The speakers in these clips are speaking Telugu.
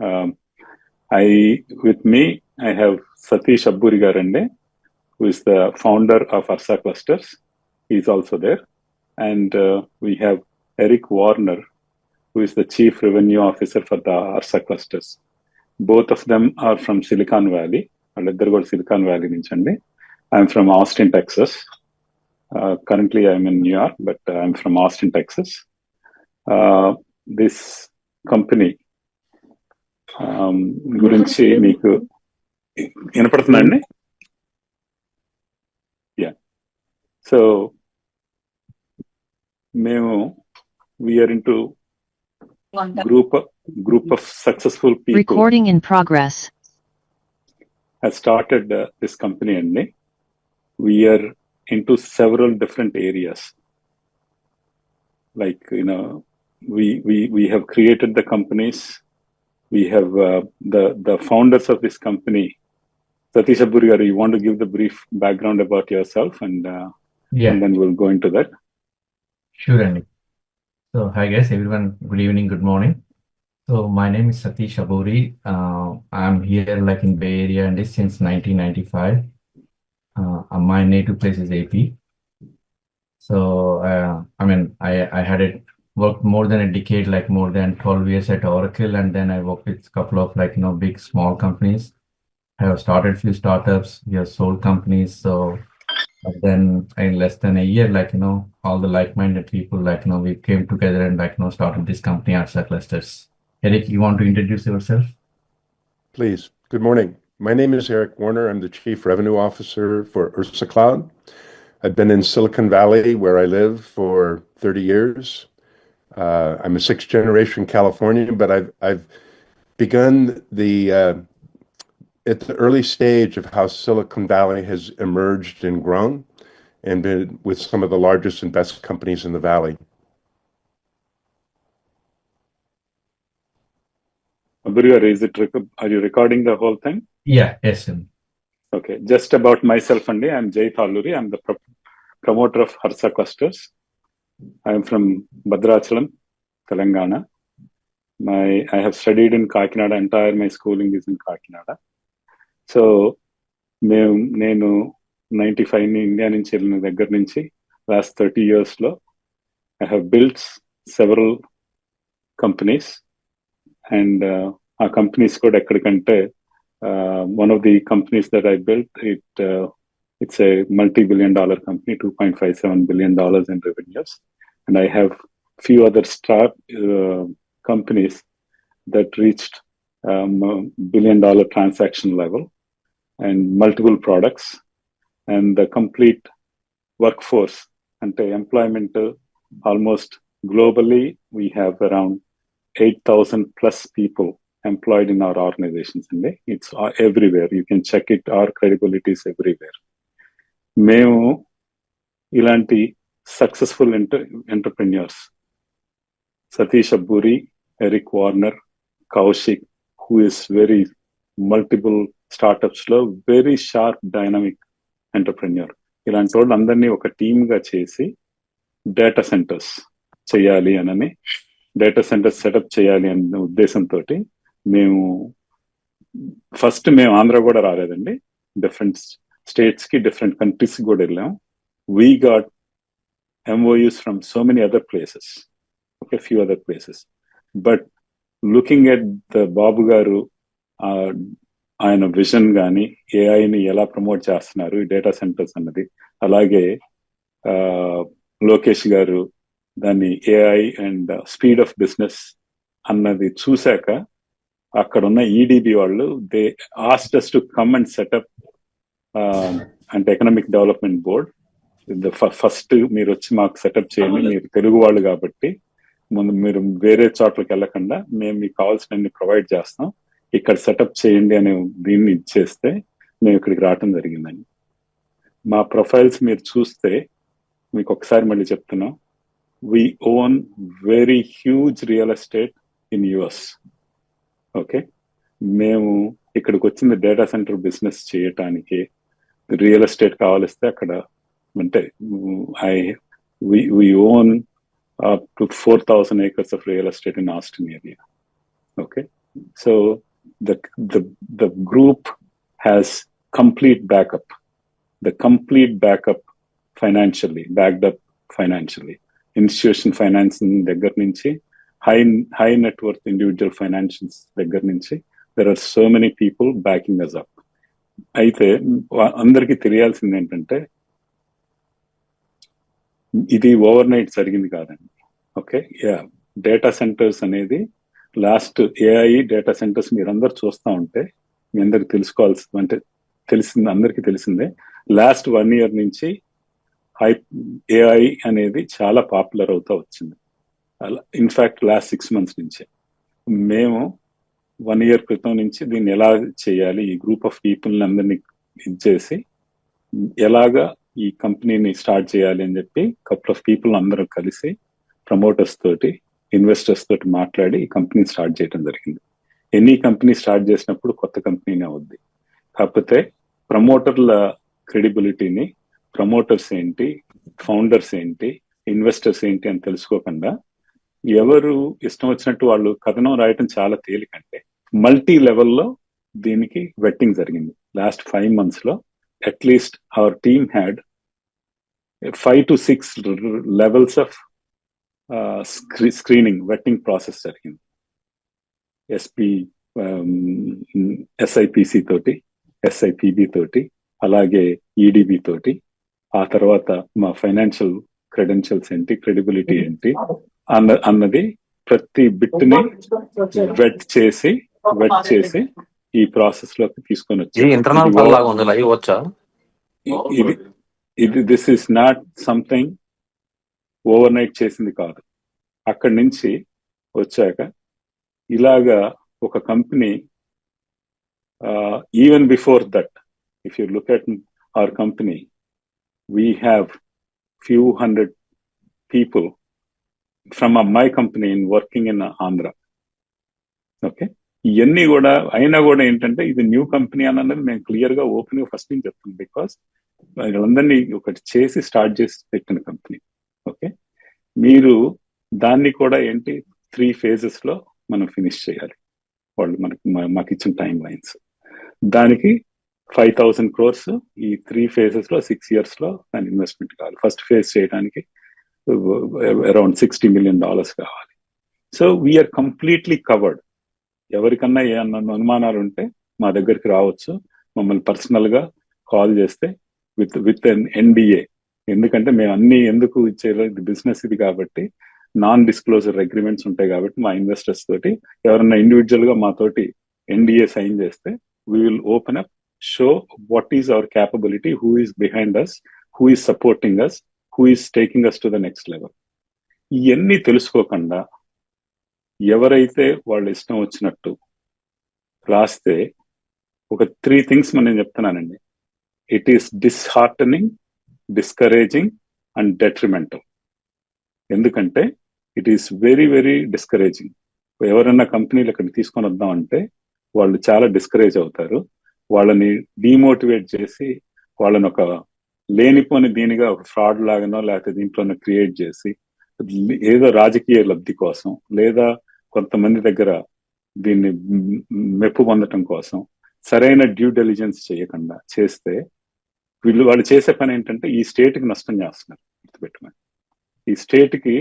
Um, I with me I have Satish Aburigarande, who is the founder of Arsa Clusters. He's also there, and uh, we have Eric Warner, who is the chief revenue officer for the Arsa Clusters. Both of them are from Silicon Valley. వాళ్ళిద్దరు కూడా సిలికాన్ వ్యాలీ నుంచి uh, currently, I'm in New York, but in New York but I'm from Austin Texas This company. గురించి మీకు వినపడుతుందండి యా సో మేము we're in to group group of successful people Recording in progress. has started uh, this company and we are into several different areas like you know we we we have created the companies we have uh, the the founders of this company satish Aburigaru, you want to give the brief background about yourself and uh, Yeah, and then we'll go into that sure, Andy. So, hi guys, everyone. Good evening, good morning. So, my name is Satish Aburi. Uh, I'm here like in Bay Area and this since 1995. Uh, uh, my native place is AP. So, uh, I mean, I I had it worked more than a decade, like more than 12 years at Oracle, and then I worked with a couple of like you know big small companies. I have started few startups. We have sold companies. So then in less than a year, like, you know, all the like-minded people, like, you know, we came together and like, you know, started this company, Arsa Clusters. Eric, you want to introduce yourself? Please. Good morning. My name is Eric Warner. I'm the Chief Revenue Officer for Ursa Cloud. I've been in Silicon Valley, where I live, for 30 years. Uh, I'm a sixth generation Californian, but I've I've begun the uh, at the early stage of how Silicon Valley has emerged and grown, and been with some of the largest and best companies in the valley. Aburi garu, is it rec- are you recording the whole thing Yeah, yes. um, Okay, just about myself, Andy. I'm Jay Thaluri. I'm the pro- promoter of Harsa Clusters. I'm from Bhadrachalam Telangana my I have studied in Kakinada entire my schooling is in Kakinada so మేము నేను నైంటీ ఫైవ్ ఇండియా నుంచి వెళ్ళిన దగ్గర నుంచి లాస్ట్ థర్టీ ఇయర్స్లో I have builds several companies and ఆ కంపెనీస్ కూడా ఎక్కడికంటే one of the companies that I built it It's a multi-billion dollar company, $2.57 billion in revenues. And I have few other start uh, companies that reached um, billion dollar transaction level and multiple products and the complete workforce and the employment uh, almost globally we have around 8000 plus people employed in our organizations and it's uh, everywhere. You can check it. Our credibility is everywhere. మేము ఇలాంటి successful entrepreneurs Satish Abburi Eric Warner Kaushik who is very multiple స్టార్టప్స్లో very sharp dynamic entrepreneur ఇలాంటి వాళ్ళు అందరినీ ఒక టీమ్గా చేసి డేటా సెంటర్స్ చేయాలి అనని డేటా సెంటర్స్ సెటప్ చేయాలి అనే ఉద్దేశంతో మేము ఫస్ట్ మేము ఆంధ్ర కూడా రాలేదండి. డిఫరెంట్ స్టేట్స్కి డిఫరెంట్ కంట్రీస్ కూడా వెళ్ళాం. We got MoUs from so many other places okay few other places but looking at the Babu garu ఆయన విజన్ కానీ ఏఐని ఎలా ప్రమోట్ చేస్తున్నారు ఈ డేటా సెంటర్స్ అన్నది అలాగే లోకేష్ గారు దాన్ని AI and speed of business అన్నది చూశాక అక్కడ ఉన్న ఈడీబీ వాళ్ళు they asked us to come and set up అంటే ఎకనామిక్ డెవలప్మెంట్ బోర్డ్ ఫస్ట్ మీరు వచ్చి మాకు సెటప్ చేయండి. మీరు తెలుగు వాళ్ళు కాబట్టి ముందు మీరు వేరే చోట్లకి వెళ్ళకుండా మేము మీకు కావాల్సినన్ని ప్రొవైడ్ చేస్తాం. ఇక్కడ సెటప్ చేయండి అనే దీన్ని ఇచ్చేస్తే మేము ఇక్కడికి రావటం జరిగిందండి. మా ప్రొఫైల్స్ మీరు చూస్తే మీకు ఒకసారి మళ్ళీ చెప్తున్నాం. We own very huge real estate in US okay మేము ఇక్కడికి వచ్చింది డేటా సెంటర్ బిజినెస్ చేయటానికి రియల్ ఎస్టేట్ కావాలిస్తే అక్కడ అంటే I we own up to 4,000 acres of real estate in Austin area. Okay. So the the the group has complete backup, the complete backup financially, backed up financially. Institution financing దగ్గర నుంచి high high network individual financials దగ్గర నుంచి there are so many people backing us up అయితే అందరికీ తెలియాల్సింది ఏంటంటే ఇది ఓవర్ నైట్ జరిగింది కాదండి. ఓకే? యా డేటా సెంటర్స్ అనేది లాస్ట్ ఏఐ డేటా సెంటర్స్ మీరందరూ చూస్తూ ఉంటే మీ అందరికి తెలుసుకోవాల్సి అంటే తెలిసింది అందరికీ తెలిసిందే లాస్ట్ వన్ ఇయర్ నుంచి హై ఏఐ అనేది చాలా పాపులర్ అవుతూ వచ్చింది. ఇన్ఫాక్ట్ లాస్ట్ సిక్స్ మంత్స్ నుంచే. మేము వన్ ఇయర్ క్రితం నుంచి దీన్ని ఎలా చేయాలి? ఈ గ్రూప్ ఆఫ్ పీపుల్ అందరినీ ఇచ్చేసి ఎలాగా ఈ కంపెనీని స్టార్ట్ చేయాలి అని చెప్పి కపుల్ ఆఫ్ పీపుల్ అందరూ కలిసి ప్రమోటర్స్ తోటి ఇన్వెస్టర్స్ తోటి మాట్లాడి ఈ కంపెనీ స్టార్ట్ చేయడం జరిగింది. ఎనీ కంపెనీ స్టార్ట్ చేసినప్పుడు కొత్త కంపెనీనే అవుద్ది. కాకపోతే ప్రమోటర్ల క్రెడిబిలిటీని ప్రమోటర్స్ ఏంటి ఫౌండర్స్ ఏంటి ఇన్వెస్టర్స్ ఏంటి అని తెలుసుకోకుండా ఎవరు ఇష్టం వచ్చినట్టు వాళ్ళు కథనం రాయటం చాలా తేలికంటే మల్టీ లెవెల్లో దీనికి వెట్టింగ్ జరిగింది. లాస్ట్ ఫైవ్ మంత్స్లో at least our team had five to six levels of screening vetting process జరిగింది. ఎస్పి ఎస్ఐపిసి తోటి ఎస్ఐపిబి తోటి అలాగే ఈడిబి తోటి ఆ తర్వాత మా ఫైనాన్షియల్ క్రెడెన్షియల్స్ ఏంటి క్రెడిబిలిటీ ఏంటి అన్న అన్నది ప్రతి బిట్ని వెట్ చేసి వెట్ చేసి ఈ ప్రాసెస్లోకి తీసుకొని ఇది ఇంటర్నల్ లాగా ఉంది వచ్చా? ఇది ఇది this is not something overnight చేసింది కాదు. అక్కడి నుంచి వచ్చాక ఇలాగా ఒక company even before that if you look at our company we have few hundred people from my company in working in Andhra okay ఇవన్నీ కూడా అయినా కూడా ఏంటంటే ఇది న్యూ కంపెనీ అని అన్నది మేము క్లియర్గా ఓపెన్గా ఫస్ట్ నుంచి చెప్తాం బికాస్ వీళ్ళందరినీ ఒకటి చేసి స్టార్ట్ చేసి పెట్టిన కంపెనీ. ఓకే? మీరు దాన్ని కూడా ఏంటి? త్రీ ఫేజెస్లో మనం ఫినిష్ చేయాలి. వాళ్ళు మనకి మాకు ఇచ్చిన టైం లైన్స్. దానికి ఫైవ్ థౌసండ్ క్రోర్స్ ఈ త్రీ ఫేజెస్లో సిక్స్ ఇయర్స్లో దాని ఇన్వెస్ట్మెంట్ కావాలి. ఫస్ట్ ఫేజ్ చేయడానికి అరౌండ్ సిక్స్టీ మిలియన్ డాలర్స్ కావాలి. So we're completely covered. ఎవరికన్నా ఏమన్నా అనుమానాలు ఉంటే మా దగ్గరికి రావచ్చు. మమ్మల్ని పర్సనల్గా కాల్ చేస్తే విత్ విత్ ఎన్ ఎన్డిఏ ఎందుకంటే మేము అన్ని ఎందుకు ఇచ్చే ఇది బిజినెస్ ఇది కాబట్టి నాన్ డిస్క్లోజర్ అగ్రిమెంట్స్ ఉంటాయి కాబట్టి మా ఇన్వెస్టర్స్ తోటి ఎవరన్నా ఇండివిజువల్గా మాతోటి ఎన్డిఏ సైన్ చేస్తే we will open up show what is our capability who is behind us who is supporting us who is taking us to the next level ఇవన్నీ తెలుసుకోకుండా ఎవరైతే వాళ్ళు ఇష్టం వచ్చినట్టు రాస్తే ఒక త్రీ థింగ్స్ మనం చెప్తున్నానండి. It is disheartening discouraging and detrimental ఎందుకంటే it is very very discouraging ఎవరైనా కంపెనీలు ఇక్కడ తీసుకొని వద్దాం అంటే వాళ్ళు చాలా డిస్కరేజ్ అవుతారు. వాళ్ళని డిమోటివేట్ చేసి వాళ్ళని ఒక లేనిపోని దీనిగా ఒక ఫ్రాడ్ లాగానో లేకపోతే దీంట్లోనో క్రియేట్ చేసి ఏదో రాజకీయ లబ్ధి కోసం లేదా కొంతమంది దగ్గర దీన్ని మెప్పు పొందటం కోసం సరైన డ్యూ డెలిజెన్స్ చేయకుండా చేస్తే వీళ్ళు వాళ్ళు చేసే పని ఏంటంటే ఈ స్టేట్కి నష్టం చేస్తున్నారు గుర్తుపెట్టుకోండి. ఈ స్టేట్కి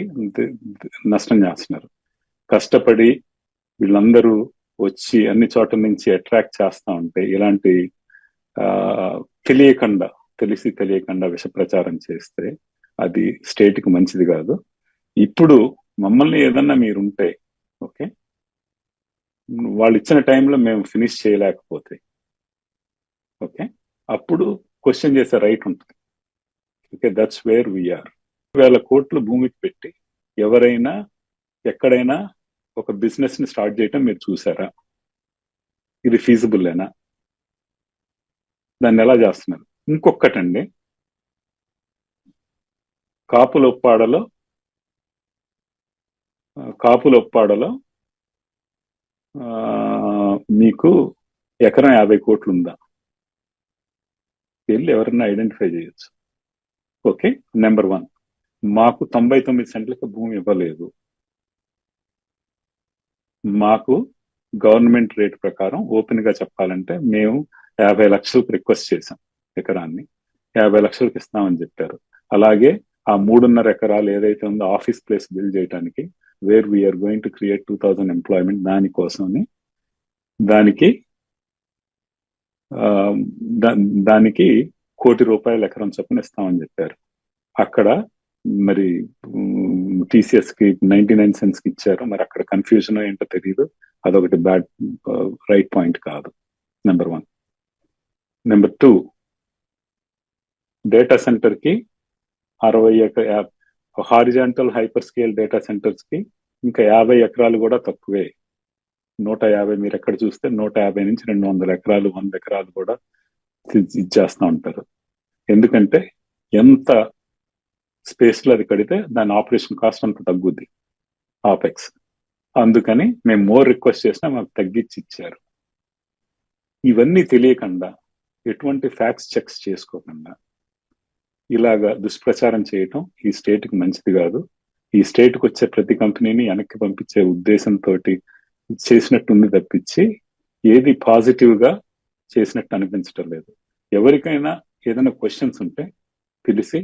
నష్టం చేస్తున్నారు. కష్టపడి వీళ్ళందరూ వచ్చి అన్ని చోట్ల నుంచి అట్రాక్ట్ చేస్తా ఉంటే ఇలాంటి ఆ, తెలియకుండా తెలిసి తెలియకుండా విష ప్రచారం చేస్తే అది స్టేట్కి మంచిది కాదు. ఇప్పుడు మమ్మల్ని ఏదన్నా మీరుంటే ఓకే. వాళ్ళు ఇచ్చిన టైంలో మేము ఫినిష్ చేయలేకపోతే. ఓకే. అప్పుడు క్వశ్చన్ చేసే రైట్ ఉంటుంది. ఓకే దట్స్ వేర్ వీఆర్ వేల కోట్లు భూమికి పెట్టి ఎవరైనా ఎక్కడైనా ఒక బిజినెస్ని స్టార్ట్ చేయటం మీరు చూసారా? ఇది ఫీజిబుల్లేనా దాన్ని ఎలా చేస్తున్నారు? ఇంకొకటండి కాపులొప్పాడలో కాపులొప్పాడలో ఆ, మీకు ఎకరం యాభై కోట్లు ఉందా వెళ్ళి ఎవరన్నా ఐడెంటిఫై చేయొచ్చు. Okay number one. మాకు తొంభై తొమ్మిది సెంట్లకు భూమి ఇవ్వలేదు. మాకు గవర్నమెంట్ రేట్ ప్రకారం ఓపెన్గా చెప్పాలంటే మేము యాభై లక్షలకు రిక్వెస్ట్ చేశాం ఎకరాన్ని. యాభై లక్షలకు ఇస్తామని చెప్పారు. అలాగే ఆ మూడున్నర ఎకరాలు ఏదైతే ఉందో ఆఫీస్ ప్లేస్ బిల్డ్ చేయడానికి where we're going to create two thousand employment దానికోసమని దానికి దానికి కోటి రూపాయలు ఎకరం చొప్పున ఇస్తామని చెప్పారు. అక్కడ మరి టీసీఎస్కి నైన్టీ నైన్ సెన్స్కి ఇచ్చారు మరి అక్కడ కన్ఫ్యూజన్ ఏంటో తెలియదు అదొకటి బ్యాడ్ రైట్ పాయింట్ కాదు. Number one number two data సెంటర్కి అరవై హారిజాంటల్ హైపర్ స్కేల్ డేటా సెంటర్స్కి ఇంకా యాభై ఎకరాలు కూడా తక్కువే. నూట యాభై మీరు ఎక్కడ చూస్తే నూట యాభై నుంచి రెండు వందల ఎకరాలు వంద ఎకరాలు కూడా ఇచ్చేస్తూ ఉంటారు. ఎందుకంటే ఎంత స్పేస్లో అది కడితే దాని ఆపరేషన్ కాస్ట్ అంత తగ్గుద్ది ఆపెక్స్ అందుకని మేము మోర్ రిక్వెస్ట్ చేసినా మాకు తగ్గించి ఇచ్చారు. ఇవన్నీ తెలియకుండా ఎటువంటి ఫ్యాక్స్ చెక్స్ చేసుకోకుండా ఇలాగా దుష్ప్రచారం చేయటం ఈ స్టేట్కి మంచిది కాదు. ఈ స్టేట్కి వచ్చే ప్రతి కంపెనీని వెనక్కి పంపించే ఉద్దేశంతో చేసినట్టుంది తప్పించి ఏది పాజిటివ్గా చేసినట్టు అనిపించటం లేదు. ఎవరికైనా ఏదైనా క్వశ్చన్స్ ఉంటే పిలిచి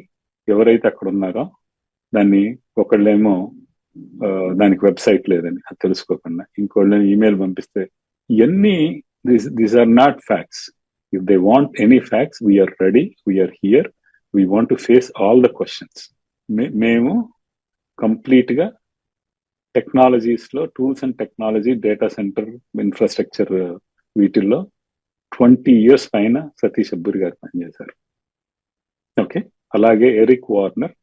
ఎవరైతే అక్కడ ఉన్నారో దాన్ని ఒకళ్ళేమో దానికి వెబ్సైట్ లేదని అది తెలుసుకోకుండా ఇంకోళ్ళని ఈమెయిల్ పంపిస్తే ఇవన్నీ these are not facts. If they want any facts we're ready we're here we want to face all the questions మేము కంప్లీట్గా టెక్నాలజీస్లో tools and technology data center infrastructure వీటిల్లో ట్వంటీ ఇయర్స్ పైన సతీష్ అబ్బూరి గారు పనిచేశారు. ఓకే? అలాగే Eric Warner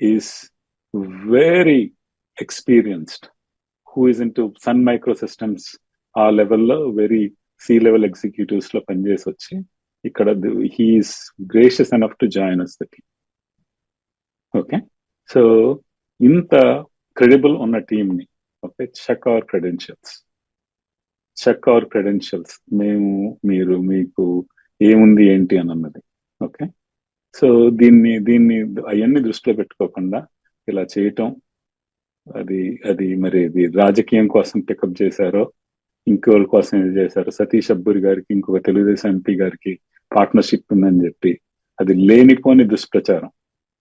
is very experienced who is in to Sun Microsystems ఆ లెవెల్లో వెరీ సి లెవెల్ ఎగ్జిక్యూటివ్స్లో పనిచేసి వచ్చి ఇక్కడ he is gracious enough to join us the team okay so ఇంత క్రెడిబుల్ ఉన్న టీంని ని okay check our credentials check our credentials మేము మీరు మీకు ఏముంది ఏంటి అని అన్నది ఓకే సో దీన్ని దీన్ని అవన్నీ దృష్టిలో పెట్టుకోకుండా ఇలా చేయటం అది అది మరి ఇది రాజకీయం కోసం పికప్ చేశారో ఇంకోళ్ళ కోసం ఇది చేశారు సతీష్ అబ్బూరి గారికి ఇంకొక తెలుగుదేశం ఎంపీ గారికి పార్ట్నర్షిప్ ఉందని చెప్పి. అది లేనిపోని దుష్ప్రచారం.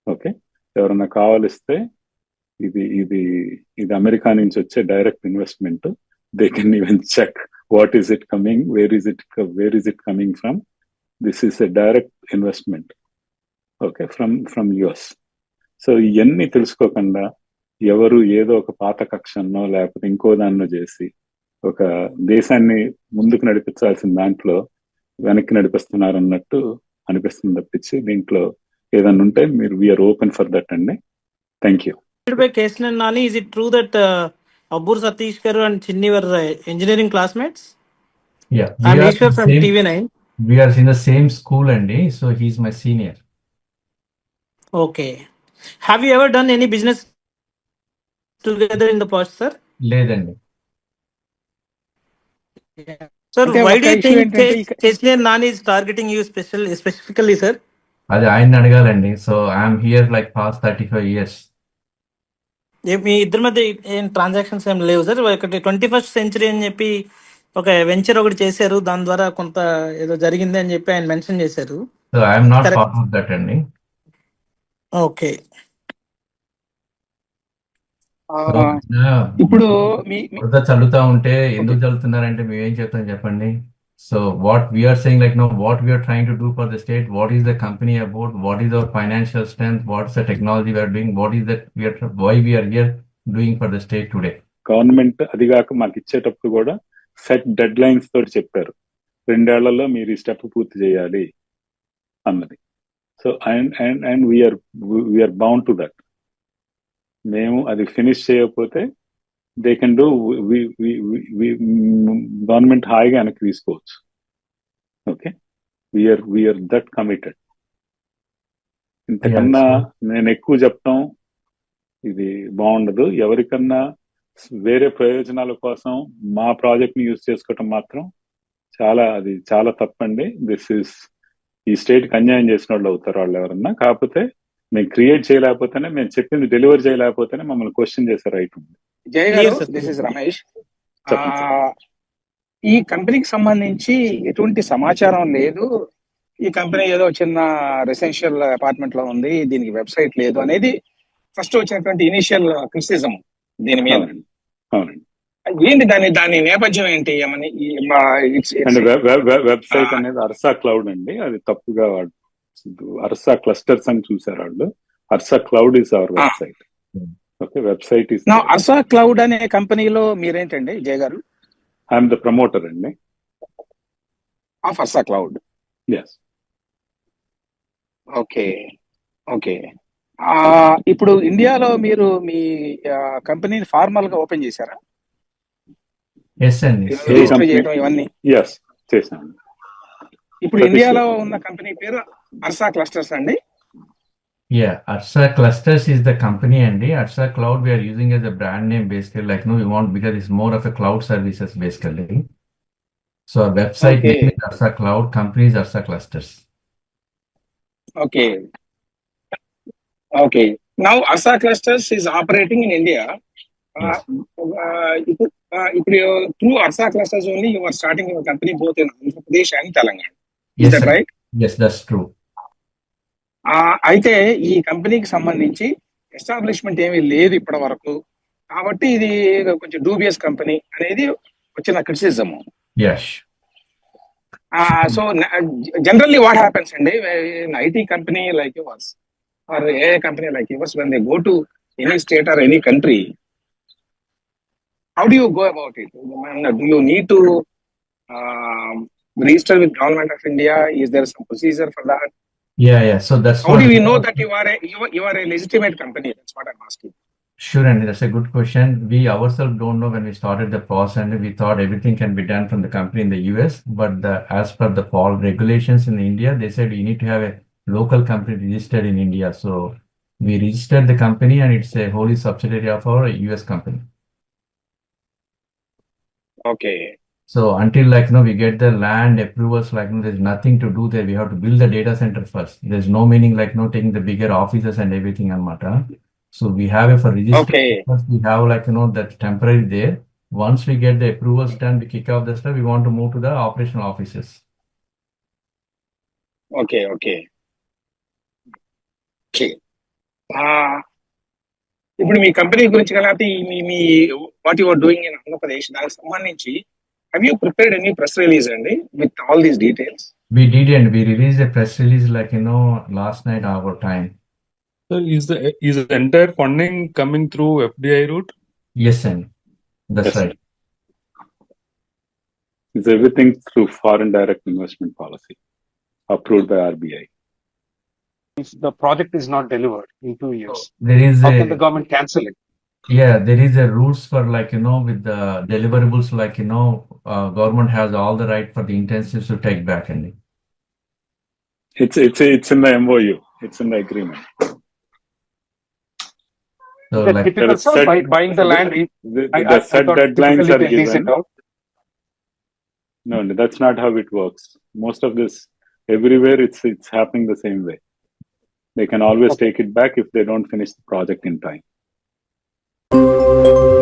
ఓకే? ఎవరన్నా కావాలిస్తే ఇది ఇది ఇది అమెరికా నుంచి వచ్చే direct investment. They can even check what is it coming where is it where is it coming from this is a direct investment okay from from US so ఇవన్నీ తెలుసుకోకుండా ఎవరు ఏదో ఒక పాత కక్షన్నో లేకపోతే ఇంకో దాన్నో చేసి ఒక దేశాన్ని ముందుకు నడిపించాల్సిన దాంట్లో వెనక్కి నడిపిస్తున్నారు అన్నట్టు అనిపిస్తుంది తప్పించి దీంట్లో ఏదన్నా ఉంటే మీరు వీఆర్ ఓపెన్ ఫర్ దట్ అండి. Thank you case true that Abbur Satish garu and Chinni our engineering classmates we're school అండి so okay done business together లేదండి. Think ఏంటంటే Kes- ఇక- Kesnan Nani is targeting you special, specifically, sir? అది ఆయన్ని అడగాలండి. So I'm here like past thirty five years ఏ- మీ ఇద్దరి మధ్య ఏం ట్రాన్సాక్షన్స్ ఏం లేవు సార్ ఒకటి ట్వంటీ ఫస్ట్ సెంచరీ అని చెప్పి ఒక వెంచర్ ఒకటి చేశారు. దాని ద్వారా కొంత ఏదో జరిగింది అని చెప్పి ఆయన మెన్షన్ చేశారు. So I'm not. Part of that అండి. ఓకే ఇప్పుడు బురద చల్లుతా ఉంటే ఎందుకు చల్లుతున్నారంటే మేమేం చెప్తాం చెప్పండి. So what we're saying like no what we're trying to do for the state what is the company about what is our financial strength what is the technology we're doing what is that we're why we're here doing for the state today government అది కాక మాకు ఇచ్చేటప్పుడు కూడా సెట్ డెడ్ లైన్స్ తోటి చెప్పారు. రెండేళ్ళలో మీరు ఈ స్టెప్ పూర్తి చేయాలి అన్నది. So and and and we're we're bound to that మేము అది ఫినిష్ చేయకపోతే దే కెన్ డూ గవర్నమెంట్ హాయిగా వెనక్కి తీసుకోవచ్చు. Okay we're we're that committed ఇంతకన్నా నేను ఎక్కువ చెప్తాం ఇది బాగుండదు. ఎవరికన్నా వేరే ప్రయోజనాల కోసం మా ప్రాజెక్ట్ని యూజ్ చేసుకోవటం మాత్రం చాలా అది చాలా తప్పండి. దిస్ ఇస్ ఈ స్టేట్కి అన్యాయం చేసిన వాళ్ళు అవుతారు వాళ్ళు ఎవరన్నా. కాకపోతే మేము క్రియేట్ చేయలేకపోతేనే మేము చెప్పింది డెలివర్ చేయలేకపోతేనే మమ్మల్ని క్వశ్చన్ చేసే రైట్ ఉంది. జయ గారు. This is Ramesh. ఈ కంపెనీకి సంబంధించి ఎటువంటి సమాచారం లేదు. ఈ కంపెనీ ఏదో చిన్న రెసిడెన్షియల్ అపార్ట్మెంట్లో ఉంది దీనికి వెబ్సైట్ లేదు అనేది ఫస్ట్ వచ్చినటువంటి ఇనిషియల్ క్రిటిసిజం దీని మీద. ఏంటి దాని దాని నేపథ్యం ఏంటి? వెబ్సైట్. అనేది అర్సా క్లౌడ్ అండి అది తప్పుగా వాడు అర్సా క్లస్టర్స్ అని చూసారు వాళ్ళు. Arsa Cloud is our. Website okay website is నా అర్సా క్లౌడ్ అనే కంపెనీలో మీరేంటండి Jaya garu? I'm the promoter అండి. Of Arsa Cloud? Yes okay okay. ఆ, ఇప్పుడు ఇండియాలో మీరు మీ కంపెనీని ఫార్మల్గా ఓపెన్ చేశారా? ఎస్ అండి ఇవన్నీ. ఎస్ చేశాను. ఇప్పుడు ఇండియాలో ఉన్న కంపెనీ పేరు Arsa clusters and yeah, Arsa Clusters is the company and Arsa Cloud we are using as a brand name basically. Like no, we want because it's more of a cloud services basically. So our website okay. name is Arsa Cloud, companies, Arsa Clusters. Okay. Okay. Now Arsa Clusters is operating in India. Uh, yes. Uh, uh, if, uh, if you, through Arsa Clusters only, you are starting your company both in Andhra Pradesh and Telangana. Yes, is that sir. right? Yes, that's true. అయితే ఈ కంపెనీకి సంబంధించి ఎస్టాబ్లిష్మెంట్ ఏమీ లేదు ఇప్పటి వరకు. కాబట్టి ఇది కొంచెం డూబియస్ కంపెనీ అనేది వచ్చిన criticism Yes. So generally what happens అండి IT company like yours or a company like yours when they go to any state or any country how do you go about it do you need to register with government of India is there some procedure for that Yeah, yeah. So that's how do we know that you are a you are, you are a legitimate company? That's what I'm asking. Sure, and that's a good question. We ourselves don't know when we started the process, and we thought everything can be done from the company in the US. But the, as per the fall regulations in India, they said you need to have a local company registered in India. So we registered the company, and it's a wholly subsidiary of our US company. Okay. So until like no, we get the land approvals, like no, there's nothing to do there. We have to build the data center first. There's no meaning like no taking the bigger offices and everything and matter. So we have it for registration. Okay. First, we have like you know that temporary there. Once we get the approvals done, we kick off the stuff. We want to move to the operational offices. Okay okay okay ఇప్పుడు మీ కంపెనీ గురించి కలిపి మీ మీ what your doing in Andhra Pradesh దానికి సంబంధించి have you prepared any press release, Andy, with all these details? We didn't. We released a press release like, you know, last night our time. So is the is the entire funding coming through FDI route? Yes, sir. That's yes, right. Sir. Is everything through foreign direct investment policy approved by RBI? If the project is not delivered in two years, so there is how a, can the government cancel it? Yeah, there is a rules for like, you know, with the deliverables, like, you know, uh, government has all the right for the intensives to take back and It's it's it's in the MOU. It's in the agreement. so The like, typical there are sir, set- by buying the land, it- The, I, the I, I set thought deadlines typically are they lease it given. out. No, no, that's not how it works. Most of this, everywhere, it's it's happening the same way. They can always Okay. take it back if they don't finish the project in time. Música